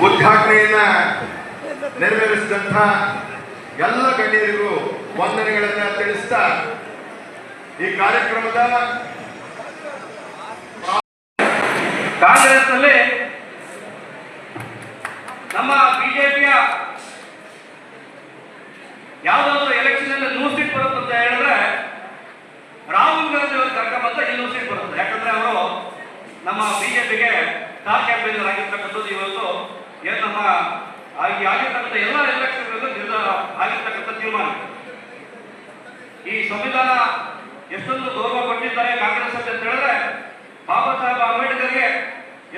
ಉದ್ಘಾಟನೆಯನ್ನ ನೆರವೇರಿಸಿದಂಥ ಎಲ್ಲ ಗಣ್ಯರಿಗೂ ವಂದನೆಗಳನ್ನ ತಿಳಿಸ್ತಾ ಈ ಕಾರ್ಯಕ್ರಮದ ಕಾಂಗ್ರೆಸ್ನಲ್ಲಿ ನಮ್ಮ ಬಿಜೆಪಿಯ ಯಾವುದಾದ್ರು ಎಲೆಕ್ಷನ್ ಅಲ್ಲಿ ನೂರು ಸೀಟ್ ಬರುತ್ತೆ ಅಂತ ಹೇಳಿದ್ರೆ ರಾಹುಲ್ ಗಾಂಧಿ ಅವರು ಕರ್ಕೊಂಬಂತ ಇನ್ನೂರು ಸೀಟ್ ಬರುತ್ತೆ. ಯಾಕಂದ್ರೆ ಅವರು ನಮ್ಮ ಬಿಜೆಪಿಗೆ ಟಾಪ್ ಕ್ಯಾಂಪೇನರ್ ಆಗಿರ್ತಕ್ಕಂಥದ್ದು ಇವತ್ತು ಏನು ನಮ್ಮ ಆಗಿ ಆಗಿರ್ತಕ್ಕಂಥ ಎಲ್ಲ ಎಲೆಕ್ಷನ್ಗಳಲ್ಲೂ ನಿರ್ಧಾರ ಆಗಿರ್ತಕ್ಕಂಥ ತೀರ್ಮಾನ. ಈ ಸಂವಿಧಾನ ಎಷ್ಟೊಂದು ಗೌರವ ಕೊಟ್ಟಿದ್ದಾರೆ ಕಾಂಗ್ರೆಸ್ ಅಂತ ಹೇಳಿದ್ರೆ, ಬಾಬಾ ಸಾಹೇಬ್ ಅಂಬೇಡ್ಕರ್ಗೆ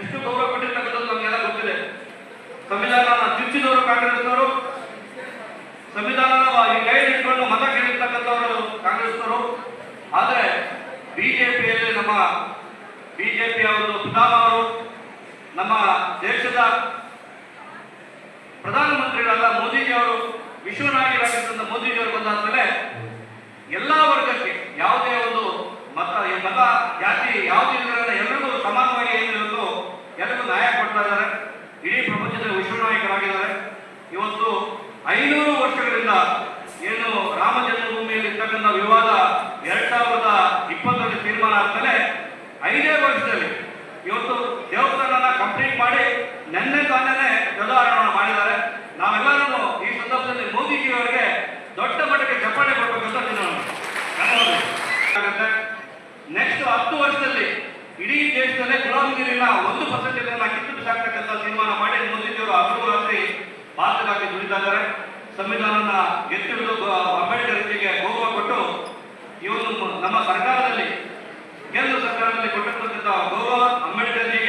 ಎಷ್ಟು ಗೌರವ ಕೊಟ್ಟಿರ್ತಕ್ಕಂಥದ್ದು ನಮಗೆಲ್ಲ ಗೊತ್ತಿದೆ. ಸಂವಿಧಾನ ತಿರುಚಿದವರು ಕಾಂಗ್ರೆಸ್ನವರು ಸಂವಿಧಾನದ ಕೈ ಇಟ್ಕೊಂಡು ಮತ ಕೇಳಿರ್ತಕ್ಕಂಥವರು ಕಾಂಗ್ರೆಸ್ನವರು. ಆದರೆ ಬಿಜೆಪಿಯಲ್ಲಿ ನಮ್ಮ ಬಿಜೆಪಿಯ ಒಂದು ಪಿತಾಮಹ ಅವರು ನಮ್ಮ ದೇಶದ ಪ್ರಧಾನಮಂತ್ರಿಗಳಲ್ಲ ಮೋದಿಜಿ ಅವರು ವಿಶ್ವನಾಯಕರಾಗಿರ್ತಕ್ಕಂಥ ಮೋದಿಜಿ ಅವರು ಬಂದಾದ್ಮೇಲೆ ಎಲ್ಲಾ ವರ್ಗಕ್ಕೆ ಯಾವುದೇ ಒಂದು ಮತ ಮತ ಜಾತಿ, ಯಾವುದೇ ಎಲ್ಲರಿಗೂ ಸಮಾನವಾಗಿ ಏನಿರೋದು ಎಲ್ಲರಿಗೂ ನ್ಯಾಯ ಕೊಡ್ತಾ ಇದ್ದಾರೆ. ಇಡೀ ಪ್ರಪಂಚದ ವಿಶ್ವ ನಾಯಕರಾಗಿದ್ದಾರೆ ಇವತ್ತು ಐನೂರು ವರ್ಷಗಳಿಂದ ಏನು ರಾಮ ಜನ್ಮಭೂಮಿಯಲ್ಲಿ ಇರ್ತಕ್ಕಂಥ ವಿವಾದ ಎರಡ್ ಸಾವಿರದ ಇಪ್ಪತ್ತರಲ್ಲಿ ತೀರ್ಮಾನ ಆದ್ಮೇಲೆ ಐದೇ ವರ್ಷದಲ್ಲಿ ಇವತ್ತು ದೇವಸ್ಥಾನ ಕಂಪ್ಲೀಟ್ ಮಾಡಿ ನೆನ್ನೆ ತಾನೇ ಧ್ವಜಾರೋಹಣ ಮಾಡಿದ್ದಾರೆ. ನಾವೆಲ್ಲರೂ ಈ ಸಂದರ್ಭದಲ್ಲಿ ಮೋದಿಜಿ ಅವರಿಗೆ ದೊಡ್ಡ ಮಟ್ಟಕ್ಕೆ ಚಪ್ಪಾಳೆ ಕೊಡಬೇಕಂತ ಆಗುತ್ತೆ ನೆಕ್ಸ್ಟ್ ಹತ್ತು ವರ್ಷದಲ್ಲಿ ಇಡೀ ದೇಶದಲ್ಲೇ ಗುಲಾಮಗಿರಿನ ಒಂದು ಪರ್ಸೆಂಟ್ ಕಿತ್ತು ಬಿಸಾಕ್ತಕ್ಕಂಥ ತೀರ್ಮಾನ ಮಾಡಿ ಮೋದಿಜಿಯವರು ಹಗಲು ರಾತ್ರಿ ಭಾರತಕ್ಕಾಗಿ ದುಡಿತಾ ಇದ್ದಾರೆ. ಸಂವಿಧಾನನ ಎತ್ತಿ ಹಿಡಿದು ಅಂಬೇಡ್ಕರ್ ಅವರಿಗೆ ಗೌರವ ಕೊಟ್ಟು ಇವತ್ತು ನಮ್ಮ ಸರ್ಕಾರದಲ್ಲಿ, ಕೇಂದ್ರ ಸರ್ಕಾರದಲ್ಲಿ ಕೊಟ್ಟಿರ್ತಕ್ಕಂಥ ಗೌರವ ಅಂಬೇಡ್ಕರ್ಜಿಗೆ ಹಾಗೂ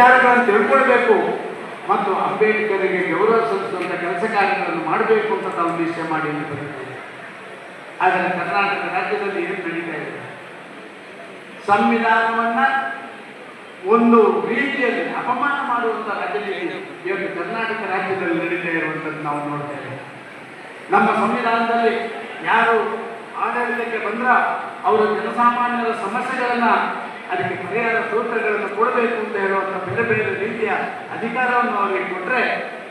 ವಿಚಾರಗಳನ್ನು ತಿಳ್ಕೊಳ್ಬೇಕು ಮತ್ತು ಅಂಬೇಡ್ಕರ್ಗೆ ಗೌರವ ಸಲ್ಲಿಸುವಂಥ ಕೆಲಸ ಕಾರ್ಯಗಳನ್ನು ಮಾಡಬೇಕು ಅಂತ ತಾವು ನಿಶ್ಚಯ ಮಾಡಿ ಬಂದಿದ್ದೀರಿ. ಆದರೆ ಕರ್ನಾಟಕ ರಾಜ್ಯದಲ್ಲಿ ಏನು ನಡೀತಾ ಇದೆ? ಸಂವಿಧಾನವನ್ನ ಒಂದು ರೀತಿಯಲ್ಲಿ ಅಪಮಾನ ಮಾಡುವಂಥ ರಾಜ್ಯದಲ್ಲಿ ಇವತ್ತು ಕರ್ನಾಟಕ ರಾಜ್ಯದಲ್ಲಿ ನಡೀತಾ ಇರುವಂಥದ್ದು ನಾವು ನೋಡ್ತೇವೆ ನಮ್ಮ ಸಂವಿಧಾನದಲ್ಲಿ ಯಾರು ಆಡಳಿತಕ್ಕೆ ಬಂದ್ರ ಅವರ ಜನಸಾಮಾನ್ಯರ ಸಮಸ್ಯೆಗಳನ್ನ ಅದಕ್ಕೆ ಪರಿಹಾರ ಸೂತ್ರಗಳನ್ನು ಕೊಡಬೇಕು ಅಂತ ಹೇಳುವಂಥ ಬೇರೆ ಬೇರೆ ರೀತಿಯ ಅಧಿಕಾರವನ್ನು ಅವರಿಗೆ ಕೊಟ್ಟರೆ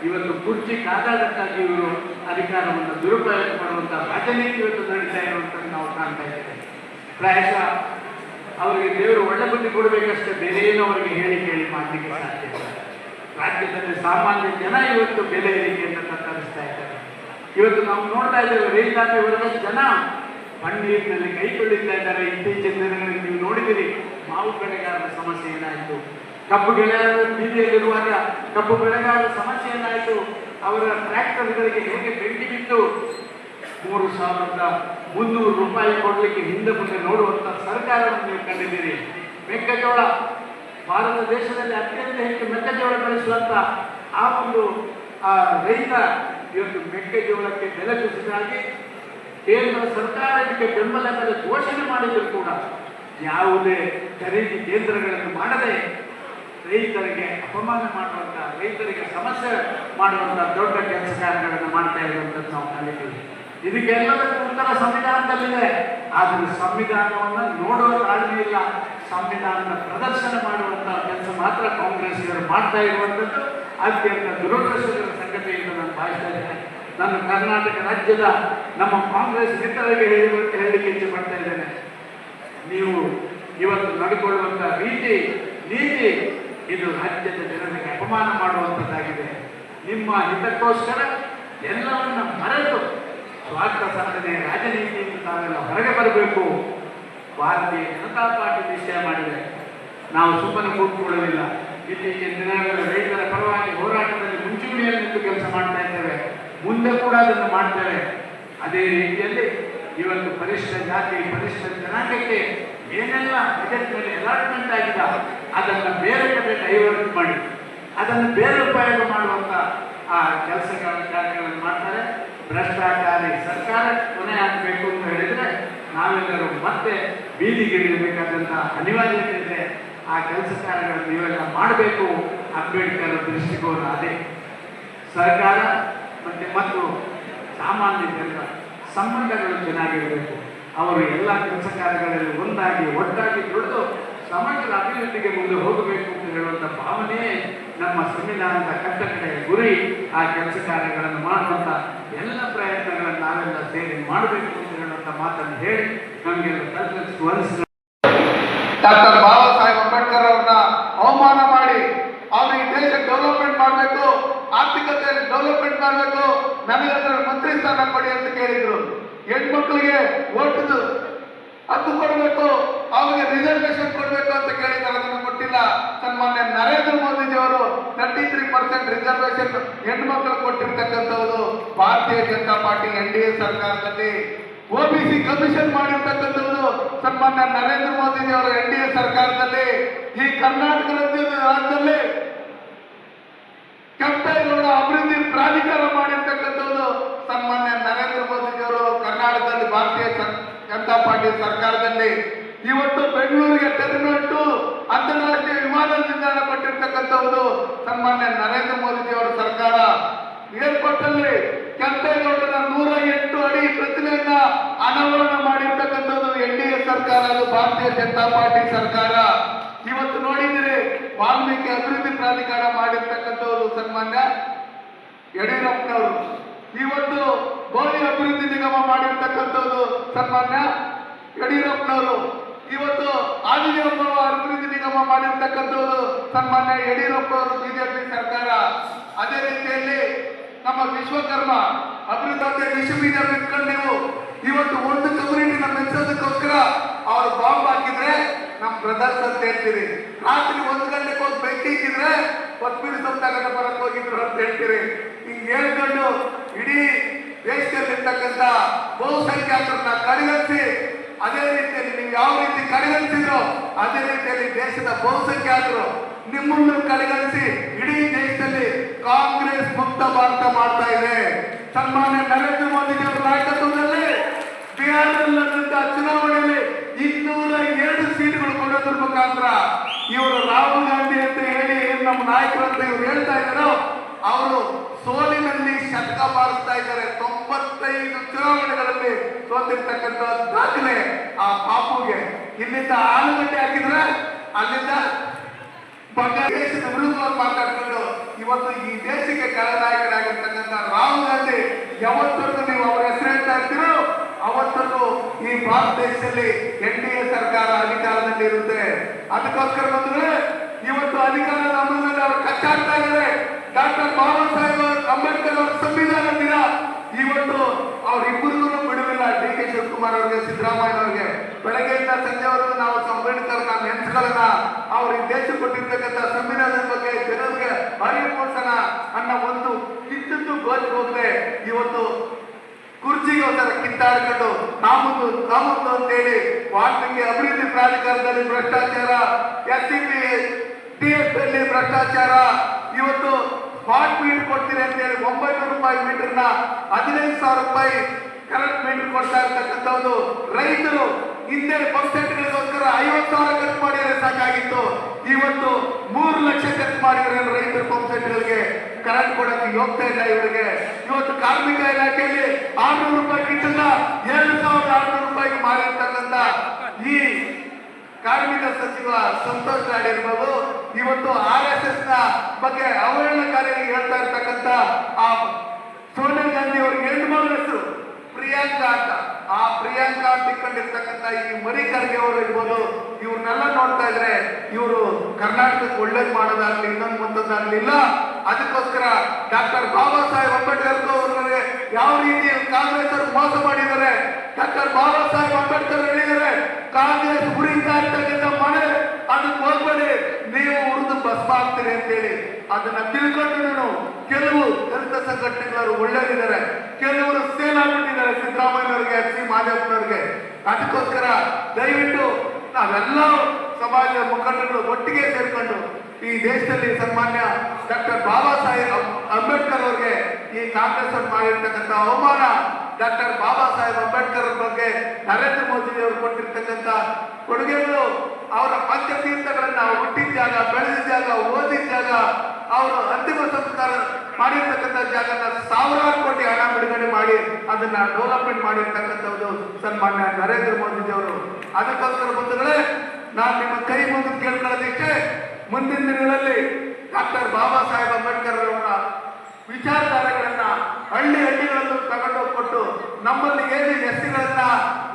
ಇವತ್ತು ಕುರ್ಚಿ ಕಾದಾಟಕ್ಕಾಗಿ ಇವರು ಅಧಿಕಾರವನ್ನು ದುರುಪಯೋಗ ಮಾಡುವಂಥ ರಾಜನೀತಿ ಇವತ್ತು ನಡೀತಾ ಇರುವಂಥದ್ದು ನಾವು ಕಾಣ್ತಾ ಇದ್ದೇವೆ. ಪ್ರಾಯಶಃ ಅವರಿಗೆ ದೇವರು ಒಳ್ಳೆ ಬುದ್ಧಿ ಕೊಡಬೇಕಷ್ಟೇ ಬೇರೆ ಏನು ಅವರಿಗೆ ಹೇಳಿ ಕೇಳಿ ಮಾಡಲಿಕ್ಕೆ ಸಾಧ್ಯ ರಾಜ್ಯದಲ್ಲಿ ಸಾಮಾನ್ಯ ಜನ ಇವತ್ತು ಬೆಲೆ ಅಂತ ತತ್ತರಿಸ್ತಾ ಇದ್ದಾರೆ. ಇವತ್ತು ನಾವು ನೋಡ್ತಾ ಇದ್ದೇವೆ, ರೈತಾಪಿ ವರ್ಗದ ಜನ ಮಣ್ಣೀರಿನಲ್ಲಿ ಕೈ ಇದ್ದಾರೆ. ಇತ್ತೀಚಿನ ದಿನಗಳಲ್ಲಿ ನೀವು ನೋಡಿದಿರಿ ಮಾವು ಬೆಳೆಗಾರರ ಸಮಸ್ಯೆ ಏನಾಯಿತು? ಕಬ್ಬು ಬೆಳೆಗಾರರ ಬೀದಿಯಲ್ಲಿರುವಾಗ ಕಬ್ಬು ಬೆಳೆಗಾರರ ಸಮಸ್ಯೆ ಏನಾಯಿತು? ಅವರ ಟ್ರ್ಯಾಕ್ಟರ್ಗಳಿಗೆ ಹೇಗೆ ಬೆಂಕಿ ಬಿತ್ತು? ಮೂರು ಸಾವಿರದ ಮುನ್ನೂರು ರೂಪಾಯಿ ಕೊಡಲಿಕ್ಕೆ ಹಿಂದೆ ಮುಂದೆ ನೋಡುವಂಥ ಸರ್ಕಾರವನ್ನು ನೀವು ಕಂಡಿದ್ದೀರಿ. ಮೆಕ್ಕೆಜೋಳ ಭಾರತ ದೇಶದಲ್ಲಿ ಅತ್ಯಂತ ಹೆಚ್ಚು ಮೆಕ್ಕೆಜೋಳ ಬೆಳೆಸುವಂಥ ಆ ಒಂದು, ಆ, ರೈತ ಇವತ್ತು ಮೆಕ್ಕೆಜೋಳಕ್ಕೆ ಬೆಲೆ ಕುಸಿದಾಗಿ ಕೇಂದ್ರ ಸರ್ಕಾರ ಇದಕ್ಕೆ ಬೆಂಬಲ ಬೆಲೆ ಘೋಷಣೆ ಮಾಡಿದ್ರು ಕೂಡ. ಯಾವುದೇ ಖರೀದಿ ಕೇಂದ್ರಗಳನ್ನು ಮಾಡದೆ ರೈತರಿಗೆ ಅಪಮಾನ ಮಾಡುವಂಥ ರೈತರಿಗೆ ಸಮಸ್ಯೆ ಮಾಡುವಂಥ ದೊಡ್ಡ ಕೆಲಸ ಕಾರ್ಯಗಳನ್ನು ಮಾಡ್ತಾ ಇರುವಂಥದ್ದು ನಾವು ಕಲಿತೀವಿ. ಇದಕ್ಕೆಲ್ಲದಕ್ಕೂ ಉತ್ತರ ಸಂವಿಧಾನದಲ್ಲಿದೆ. ಆದರೆ ಸಂವಿಧಾನವನ್ನು ನೋಡುವ ತಾಳ್ಮೆ ಇಲ್ಲ. ಸಂವಿಧಾನದ ಪ್ರದರ್ಶನ ಮಾಡುವಂಥ ಕೆಲಸ ಮಾತ್ರ ಕಾಂಗ್ರೆಸ್ಸಿಗರು ಮಾಡ್ತಾ ಇರುವಂಥದ್ದು. ಅತ್ಯಂತ ದುರದೃಷ್ಟಕರ ಸಂಗತಿ ಎಂದು ನಾನು ಭಾವಿಸ್ತಾ ಇದ್ದೇನೆ. ನಾನು ಕರ್ನಾಟಕ ರಾಜ್ಯದ ನಮ್ಮ ಕಾಂಗ್ರೆಸ್ ಮಿತ್ರರಿಗೆ ಹೇಳಿ ಹೇಳಲಿಕ್ಕೆ ಇಚ್ಛೆ ಪಡ್ತಾ ಇದ್ದೇನೆ. ನೀವು ಇವತ್ತು ನಡ್ಕೊಳ್ಳುವಂಥ ರೀತಿ, ನೀತಿ, ಇದು ರಾಜ್ಯದ ಜನರಿಗೆ ಅಪಮಾನ ಮಾಡುವಂಥದ್ದಾಗಿದೆ ನಿಮ್ಮ ಹಿತಕ್ಕೋಸ್ಕರ ಎಲ್ಲವನ್ನ ಮರೆತು ಸ್ವಾರ್ಥ ಸಾಧನೆ ರಾಜನೀತಿಯಿಂದ ತಾವೆಲ್ಲ ಹೊರಗೆ ಬರಬೇಕು. ಭಾರತೀಯ ಜನತಾ ಪಾರ್ಟಿ ನಿಶ್ಚಯ ಮಾಡಿದೆ. ನಾವು ಸುಮ್ಮನೆ ಕೂತ್ಕೊಳ್ಳಲಿಲ್ಲ. ಇತ್ತೀಚಿನ ದಿನಗಳ ರೈತರ ಪರವಾಗಿ ಹೋರಾಟದಲ್ಲಿ ಮುಂಚೂಣಿಯಲ್ಲಿ ಕೆಲಸ ಮಾಡ್ತಾ ಇದ್ದೇವೆ. ಮುಂದೆ ಕೂಡ ಅದನ್ನು ಮಾಡ್ತೇವೆ. ಅದೇ ರೀತಿಯಲ್ಲಿ ಇವತ್ತು ಪರಿಷ್ಠ ಜಾತಿ ಪರಿಷ್ಠ ಜನಾಂಗಕ್ಕೆ ಏನೆಲ್ಲ ಬಜೆಟ್ ಮೇಲೆ ಅಲಾಟ್ಮೆಂಟ್ ಆಗಿದೆ ಅದನ್ನು ಬೇರೆ ಕಡೆ ಡೈವರ್ಟ್ ಮಾಡಿ, ಅದನ್ನು ಬೇರೆ ಉಪಯೋಗ ಮಾಡುವಂತ, ಆ, ಕೆಲಸಗಳ ಕಾರ್ಯಗಳನ್ನು ಮಾಡ್ತಾರೆ. ಭ್ರಷ್ಟಾಚಾರಿ ಸರ್ಕಾರ ಕೊನೆ ಹಾಕಬೇಕು ಅಂತ ಹೇಳಿದ್ರೆ ನಾವೆಲ್ಲರೂ ಮತ್ತೆ ಬೀದಿಗಿಳಿಯಬೇಕಾದಂಥ ಅನಿವಾರ್ಯತೆ ಇದೆ. ಆ ಕೆಲಸ ಕಾರ್ಯಗಳನ್ನು ನೀವೆಲ್ಲ ಮಾಡಬೇಕು. ಅಂಬೇಡ್ಕರ್ ದೃಷ್ಟಿಕೋನ ಅದೇ. ಸರ್ಕಾರ ಮತ್ತು ಮತ್ತು ಸಾಮಾನ್ಯ ಜನರ ಸಂಬಂಧಗಳು ಚೆನ್ನಾಗಿರಬೇಕು. ಅವರು ಎಲ್ಲ ಕೆಲಸ ಕಾರ್ಯಗಳಲ್ಲಿ ಒಂದಾಗಿ, ಒಟ್ಟಾಗಿ ದುಡಿದು ಸಮಾಜದ ಅಭಿವೃದ್ಧಿಗೆ ಮುಂದೆ ಹೋಗಬೇಕು ಅಂತ ಹೇಳುವಂಥ ಭಾವನೆಯೇ ನಮ್ಮ ಸಂವಿಧಾನದ ಕಟ್ಟಕಡೆಯ ಗುರಿ ಆ ಕೆಲಸ ಕಾರ್ಯಗಳನ್ನು ಮಾಡುವಂಥ ಎಲ್ಲ ಪ್ರಯತ್ನಗಳನ್ನು ನಾವೆಲ್ಲ ಸೇರಿ ಮಾಡಬೇಕು ಅಂತ ಹೇಳುವಂಥ ಮಾತನ್ನು ಹೇಳಿ ನಮಗೆ ಡಾಕ್ಟರ್ ಬಾಬಾ ಸಾಹೇಬ್ ಅಂಬೇಡ್ಕರ್ ಅವರನ್ನ ಅವಮಾನ ಮಾಡಿ ಅವ್ರು ಡೆವಲಪ್ಮೆಂಟ್ ಮಾಡಬೇಕು, ಆರ್ಥಿಕತೆಯಲ್ಲಿ ಡೆವಲಪ್ಮೆಂಟ್ ಮಾಡಬೇಕು ಮಂತ್ರಿ ಸ್ಥಾನ ಕೊಡಿ ಅಂತ ಕೇಳಿದ್ರು. ಹೆಣ್ಮಕ್ಳಿಗೆ ಓಟದ ಹಕ್ಕು ಕೊಡಬೇಕು, ಅವ್ರಿಗೆ ರಿಸರ್ವೇಶನ್ ಕೊಡಬೇಕು ಅಂತ ಕೇಳಿದ್ದಾರೆ, ಅದನ್ನು ಕೊಟ್ಟಿಲ್ಲ. ಸನ್ಮಾನ್ಯ ನರೇಂದ್ರ ಮೋದಿಜಿ ಅವರು ತರ್ಟಿ ತ್ರೀ ಪರ್ಸೆಂಟ್ ರಿಸರ್ವೇಶನ್ ಹೆಣ್ಮಕ್ಳು ಕೊಟ್ಟಿರ್ತಕ್ಕಂಥದ್ದು Bharatiya Janata party N D A ಸರ್ಕಾರದಲ್ಲಿ. ಒಬಿಸಿ ಕಮಿಷನ್ ಮಾಡಿರ್ತಕ್ಕಂಥದ್ದು ಸನ್ಮಾನ್ಯ ನರೇಂದ್ರ ಮೋದಿಜಿ ಅವರ ಎನ್ ಡಿ ಎ ಸರ್ಕಾರದಲ್ಲಿ. ಈ ಕರ್ನಾಟಕ ರಾಜ್ಯದಲ್ಲಿ ಕೆಂಪೇಗೌಡ ಅಭಿವೃದ್ಧಿ ಪ್ರಾಧಿಕಾರ ಮಾಡಿರ್ತಕ್ಕಂಥದ್ದು ಸನ್ಮಾನ್ಯ ನರೇಂದ್ರ ಮೋದಿಜಿ ಅವರು ಕರ್ನಾಟಕದಲ್ಲಿ ಭಾರತೀಯ ಜನ್- ಪಾರ್ಟಿ ಸರ್ಕಾರದಲ್ಲಿ ಇವತ್ತು ಬೆಂಗಳೂರಿಗೆ ಟರ್ಮಿನಲ್ ಟು ಅಂತಾರಾಷ್ಟ್ರೀಯ ವಿಮಾನ ನಿಲ್ದಾಣ ಕೊಟ್ಟಿರ್ತಕ್ಕಂಥದ್ದು ಸನ್ಮಾನ್ಯ ನರೇಂದ್ರ ಮೋದಿಜಿ ಅವರ ಸರ್ಕಾರ. ಏರ್ಪೋರ್ಟ್ ಅಲ್ಲಿ ಕೆಂಪೇಗೌಡರ ನೂರ ಎಂಟು ಅಡಿ ಪ್ರತಿಮೆಯನ್ನ ಅನಾವರಣ ಮಾಡಿರ್ತಕ್ಕಂಥದ್ದು ಎನ್ ಡಿ ಎ ಸರ್ಕಾರ, ಅದು ಭಾರತೀಯ ಜನತಾ ಪಾರ್ಟಿ ಸರ್ಕಾರ. ಇವತ್ತು ನೋಡಿದ್ರೆ ವಾಲ್ಮೀಕಿ ಅಭಿವೃದ್ಧಿ ಪ್ರಾಧಿಕಾರ ಮಾಡಿರ್ತಕ್ಕಂಥವ್ರು ಸನ್ಮಾನ್ಯ ಯಡಿಯೂರಪ್ಪನವರು. ಇವತ್ತು ಗೋಧಿ ಅಭಿವೃದ್ಧಿ ನಿಗಮ ಮಾಡಿರ್ತಕ್ಕಂಥದ್ದು ಸನ್ಮಾನ್ಯ ಯಡಿಯೂರಪ್ಪನವರು ಇವತ್ತು ಆದಿದೇವಪ್ಪ ಅಭಿವೃದ್ಧಿ ನಿಗಮ ಮಾಡಿರ್ತಕ್ಕಂಥವ್ರು ಸನ್ಮಾನ್ಯ ಯಡಿಯೂರಪ್ಪ ಅವರು ಬಿಜೆಪಿ ಸರ್ಕಾರ. ಅದೇ ರೀತಿಯಲ್ಲಿ ನಮ್ಮ ವಿಶ್ವಕರ್ಮ ಅಭಿವೃದ್ಧಿ ಕೃಷಿ ಬೀಜ ಬಿಟ್ಕೊಂಡು ನೀವು ಇವತ್ತು ಒಂದು ಕಮ್ಯುನಿಟಿನ ಮೆಚ್ಚೋದಕ್ಕೋಸ್ಕರ ಅವ್ರು ಬಾಂಬ್ ಹಾಕಿದ್ರೆ ನಮ್ಮ ಬ್ರದರ್ಸ್ ಅಂತ ಹೇಳ್ತೀರಿ. ರಾತ್ರಿ ಒಂದು ಗಂಟೆಗೆ ಹೋಗಿ ಬೆಂಕಿ ಇಕ್ಕಿದ್ರೆ ಕೊತ್ಮೀರಿ ಸೊಪ್ಪು ತಗೊಂಡು ಹೋಗಿದ್ರು ಅಂತ ಹೇಳ್ತೀರಿ. ಹಿಂಗ್ ಹೇಳ್ಕೊಂಡು ಇಡೀ ದೇಶದಲ್ಲಿರ್ತಕ್ಕಂಥ ಬಹುಸಂಖ್ಯಾತರನ್ನ ಕಡೆಗಣಿಸಿ ಅದೇ ರೀತಿಯಲ್ಲಿ ನೀವು ಯಾವ ರೀತಿ ಕಡೆಗಣಿಸಿದ್ರು ಅದೇ ರೀತಿಯಲ್ಲಿ ದೇಶದ ಬಹುಸಂಖ್ಯಾತರು ನಿಮ್ಮನ್ನು ಕಡೆಗಣಿಸಿ ಇಡೀ ದೇಶದಲ್ಲಿ ಕಾಂಗ್ರೆಸ್ ಮುಕ್ತ ಭಾರತ ಮಾಡ್ತಾ ಇದೆ. ಸನ್ಮಾನ್ಯ ನರೇಂದ್ರ ಮೋದಿ ಅವರ ನಾಯಕತ್ವದಲ್ಲಿ ಬಿಹಾರದಲ್ಲಿ ಚುನಾವಣೆಯಲ್ಲಿ ಇನ್ನೂರ ಎರಡು ಸೀಟ್ಗಳು ಕೊಡೋದ್ರ ಮುಖಾಂತರ ಇವರು ರಾಹುಲ್ ಗಾಂಧಿ ಅಂತ ಹೇಳಿ ನಮ್ಮ ನಾಯಕರು ಅಂತ ಇವರು ಹೇಳ್ತಾ ಇದ್ದಾರೋ, ಅವರು ಸೋಲಿನಲ್ಲಿ ಶತಕ ಬಾರಿಸ್ತಾ ಇದ್ದಾರೆ. ತೊಂಬತ್ತೈದು ಚುನಾವಣೆಗಳಲ್ಲಿ ಸೋತಿರ್ತಕ್ಕಂಥ ದಾಖಲೆ ಆ ಪಾಪುಗೆ ಇಲ್ಲಿಂದ ಆಲೂಗಡ್ಡೆ ಹಾಕಿದ್ರೆ ಅಲ್ಲಿಂದ ವಿರುದ್ಧವಾಗಿ ಮಾತಾಡ್ಕೊಂಡು ಇವತ್ತು ಈ ದೇಶಕ್ಕೆ ಕಳನಾಯಕರಾಗಿರ್ತಕ್ಕಂಥ ರಾಹುಲ್ ಗಾಂಧಿ ನೀವು ಅವರ ಹೆಸರು ಹೇಳ್ತಾ ಇರ್ತೀರೋ ಅವತ್ತರೆಗೂ ಈ ಭಾರತ ದೇಶದಲ್ಲಿ ಎನ್ ಡಿ ಎ ಸರ್ಕಾರ ಅಧಿಕಾರದಲ್ಲಿ ಇರುತ್ತೆ. ಅದಕ್ಕೋಸ್ಕರ ಬಂದ್ರೆ ಇವತ್ತು ಅಧಿಕಾರದ ನಮ್ಮಲ್ಲಿ ಅವರು ಕಚ್ಚಾಡ್ತಾ ಇದ್ದಾರೆ. ಡಾಕ್ಟರ್ ಬಾಬಾ ಸಾಹೇಬ್ ಅಂಬೇಡ್ಕರ್ ಅವರ ಸಂವಿಧಾನ ದಿನ. ಇವತ್ತು ಅವರಿಬ್ಬರಿಗೂ ಬಿಡುವಿಲ್ಲ ಡಿ ಕೆ ಶಿವಕುಮಾರ್ ಅವರಿಗೆ, ಸಿದ್ದರಾಮಯ್ಯ ಅವರಿಗೆ. ಬೆಳಗ್ಗೆಯಿಂದ ಸಂಜೆವರೆಗೂ ನಾವು ಅಂಬೇಡ್ಕರ್ನ ನೆನೆಸ್ಕೊಳ್ಳೋಣ ಅವ್ರ ಈ ದೇಶ ಕೊಟ್ಟಿರ್ತಕ್ಕಂಥ ಸಂವಿಧಾನದ ಬಗ್ಗೆ ಜನರಿಗೆ ಅರಿವು ಮೂಡಿಸೋಣ ಅನ್ನೋ ಒಂದು ಕಿತ್ತದ್ದು ಗೋಚ್ ಹೋಗದೆ. ಇವತ್ತು ಕುರ್ಚಿಗೆ ಒಂಥರ ಕಿತ್ತಾಡ್ಕೊಂಡು ನಾಮುಂದು ಅಂತ ಹೇಳಿ ವಾಲ್ಮೀಕಿ ಅಭಿವೃದ್ಧಿ ಪ್ರಾಧಿಕಾರದಲ್ಲಿ ಭ್ರಷ್ಟಾಚಾರ S C P T F ಅಲ್ಲಿ ಭ್ರಷ್ಟಾಚಾರ, ಇವತ್ತು ಸ್ಮಾರ್ಟ್ ಮೀಟರ್ ಕೊಡ್ತೀರಿ ಅಂತೇಳಿ ಒಂಬೈನೂರು ರೂಪಾಯಿ ಮೀಟರ್ನ ಹದಿನೈದು ಸಾವಿರ ರೂಪಾಯಿ ಕರೆಂಟ್ ಮೀಟರ್ ಕೊಡ್ತಾ ಇರ್ತಕ್ಕಂಥದ್ದು ರೈತರು, ಹಿಂದೆ ಪಂಪ್ ಸೆಟ್ಗಳಿಗೋಸ್ಕರ ಐವತ್ತು ಸಾವಿರ ಖರ್ಚು ಮಾಡಿದ್ರೆ ಸಾಕಾಗಿತ್ತು. ಇವತ್ತು ಮೂರು ಲಕ್ಷ ಖರ್ಚು ಮಾಡಿದ್ರೆ ರೈತರು ಪಂಪ್ ಸೆಟ್ಗಳಿಗೆ ಕರೆಂಟ್ ಕೊಡಕ್ಕೆ ಹೋಗ್ತಾ ಇಲ್ಲ ಇವರಿಗೆ. ಇವತ್ತು ಕಾರ್ಮಿಕ ಇಲಾಖೆಯಲ್ಲಿ ಆರ್ನೂರು ರೂಪಾಯಿ ಕಿಟ್ಟನ್ನ ಏಳು ಸಾವಿರದ ಆರ್ನೂರು ರೂಪಾಯಿಗೆ ಮಾಡಿರ್ತಕ್ಕಂಥ ಈ ಕಾರ್ಮಿಕ ಸಚಿವ ಸಂತೋಷ್ ಲಾಡ್ ಇರ್ಬೋದು ಇವತ್ತು ಆರ್ ಎಸ್ ಎಸ್ನ ಬಗ್ಗೆ ಅವಹೇಳನಕಾರಿಯಾಗಿ ಹೇಳ್ತಾ ಇರ್ತಕ್ಕಂಥ ಆ ಸೋನಿಯಾ ಗಾಂಧಿ ಅವ್ರಿಗೆ ಹೆಣ್ಣು ಮಗಳ ಪ್ರಿಯಾಂಕಾ ಅಂತ. ಆ ಪ್ರಿಯಾಂಕಾ ಅಂತ ಇಟ್ಕೊಂಡಿರ್ತಕ್ಕಂಥ ಈ ಮರಿ ಖರ್ಗೆ ಅವರು ಇರ್ಬೋದು ಇವ್ರನ್ನೆಲ್ಲ ನೋಡ್ತಾ ಇದ್ರೆ ಇವರು ಕರ್ನಾಟಕಕ್ಕೆ ಒಳ್ಳೇದು ಮಾಡೋದಾಗ್ಲಿ, ಇನ್ನೊಂದು ಮುಂದೊಂದಾಗ್ಲಿಲ್ಲ ಅದಕ್ಕೋಸ್ಕರ ಡಾಕ್ಟರ್ ಬಾಬಾ ಸಾಹೇಬ್ ಅಂಬೇಡ್ಕರ್ ಅವರಿಗೆ ಯಾವ ರೀತಿ ಕಾಂಗ್ರೆಸ್ ಅವರು ಮೋಸ ಮಾಡಿದ್ದಾರೆ, ಡಾಕ್ಟರ್ ಬಾಬಾ ಸಾಹೇಬ್ ಅಂಬೇಡ್ಕರ್ ಹೇಳಿದ್ದಾರೆ, ಕಾಂಗ್ರೆಸ್ ಉರಿತಾ ಇರ್ತಕ್ಕಂಥ ಮನೆ, ಅದಕ್ಕೆ ಹೋಗ್ಬೇಡಿ, ನೀವು ಉರಿದು ಬಸ್ ಆಗ್ತೀರಿ ಅಂತೇಳಿ. ಅದನ್ನ ತಿಳ್ಕೊಂಡು ನಾನು ಕೆಲವು ಸಂಘಟನೆಗಳವರು ಒಳ್ಳೆದಿದ್ದಾರೆ ಕೆಲವರು ಸೇಲ್ ಆಗ್ಬಿಟ್ಟಿದ್ದಾರೆ ಸಿದ್ದರಾಮಯ್ಯನವ್ರಿಗೆ, ಸಿ. ಮಾದೇವನವರಿಗೆ. ಅದಕ್ಕೋಸ್ಕರ ದಯವಿಟ್ಟು ನಾವೆಲ್ಲ ಸಮಾಜದ ಮುಖಂಡರು ಒಟ್ಟಿಗೆ ಸೇರ್ಕೊಂಡು ಈ ದೇಶದಲ್ಲಿ ಸನ್ಮಾನ್ಯ ಡಾಕ್ಟರ್ ಬಾಬಾ ಸಾಹೇಬ್ ಅಂಬೇಡ್ಕರ್ ಅವರಿಗೆ ಈ ಕಾಂಗ್ರೆಸ್ ಮಾಡಿರ್ತಕ್ಕಂಥ ಅವಮಾನ ಡಾಕ್ಟರ್ ಬಾಬಾ ಸಾಹೇಬ್ ಅಂಬೇಡ್ಕರ್ ಬಗ್ಗೆ ನರೇಂದ್ರ ಮೋದಿ ಅವರು ಕೊಟ್ಟಿರ್ತಕ್ಕಂಥ ಕೊಡುಗೆಗಳು ಅವರ ಪಂಚತೀರ್ಥಗಳನ್ನ ಹುಟ್ಟಿದ ಜಾಗ ಬೆಳೆದಿದ್ದಾಗ ಜಾಗ, ಓದಿದ ಜಾಗ ಅವರು ಅಂತಿಮ ಸಂಸ್ಕಾರ ಮಾಡಿರ್ತಕ್ಕಂಥ ಜಾಗನ ಸಾವಿರಾರು ಕೋಟಿ ಹಣ ಬಿಡುಗಡೆ ಮಾಡಿ ಅದನ್ನ ಡೆವಲಪ್ಮೆಂಟ್ ಮಾಡಿರ್ತಕ್ಕಂಥದ್ದು ಸನ್ಮಾನ್ಯ ನರೇಂದ್ರ ಮೋದಿಜಿ ಅವರು ಅದಕ್ಕೋಸ್ಕರ ಬಂಧುಗಳೇ, ನಾನು ನಿಮ್ಮ ಕೈ ಮುಂದೆ ಕೇಳ್ಕೊಳ್ಳೋದಿಕ್ಕೆ ಮುಂದಿನ ದಿನಗಳಲ್ಲಿ ಡಾಕ್ಟರ್ ಬಾಬಾ ಸಾಹೇಬ್ ಅಂಬೇಡ್ಕರ್ ಅವರ ವಿಚಾರಧಾರೆಗಳನ್ನ ಹಳ್ಳಿ ಹಳ್ಳಿಗಳನ್ನು ತಗೊಂಡು ಕೊಟ್ಟು ನಮ್ಮಲ್ಲಿ ಏನು ಎಸ್ ಸಿಗಳನ್ನ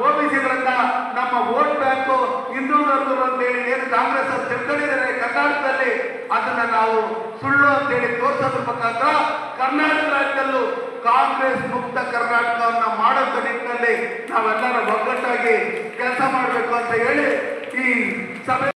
ಓಬಿಸಿಗಳನ್ನ ನಮ್ಮ ವೋಟ್ ಬ್ಯಾಂಕು ಇನ್ನೂರ ಅಂತೇಳಿ ಏನು ಕಾಂಗ್ರೆಸ್ ತಿಳ್ಕೊಂಡಿದ್ದಾರೆ ಕರ್ನಾಟಕದಲ್ಲಿ, ಅದನ್ನ ನಾವು ಸುಳ್ಳು ಅಂತೇಳಿ ತೋರಿಸೋದ್ರ ಮುಖಾಂತರ ಕರ್ನಾಟಕ ರಾಜ್ಯದಲ್ಲೂ ಕಾಂಗ್ರೆಸ್ ಮುಕ್ತ ಕರ್ನಾಟಕವನ್ನ ಮಾಡೋದ ನಿಟ್ಟಿನಲ್ಲಿ ನಾವೆಲ್ಲರೂ ಒಗ್ಗಟ್ಟಾಗಿ ಕೆಲಸ ಮಾಡಬೇಕು ಅಂತ ಹೇಳಿ ಈ ಸಭೆ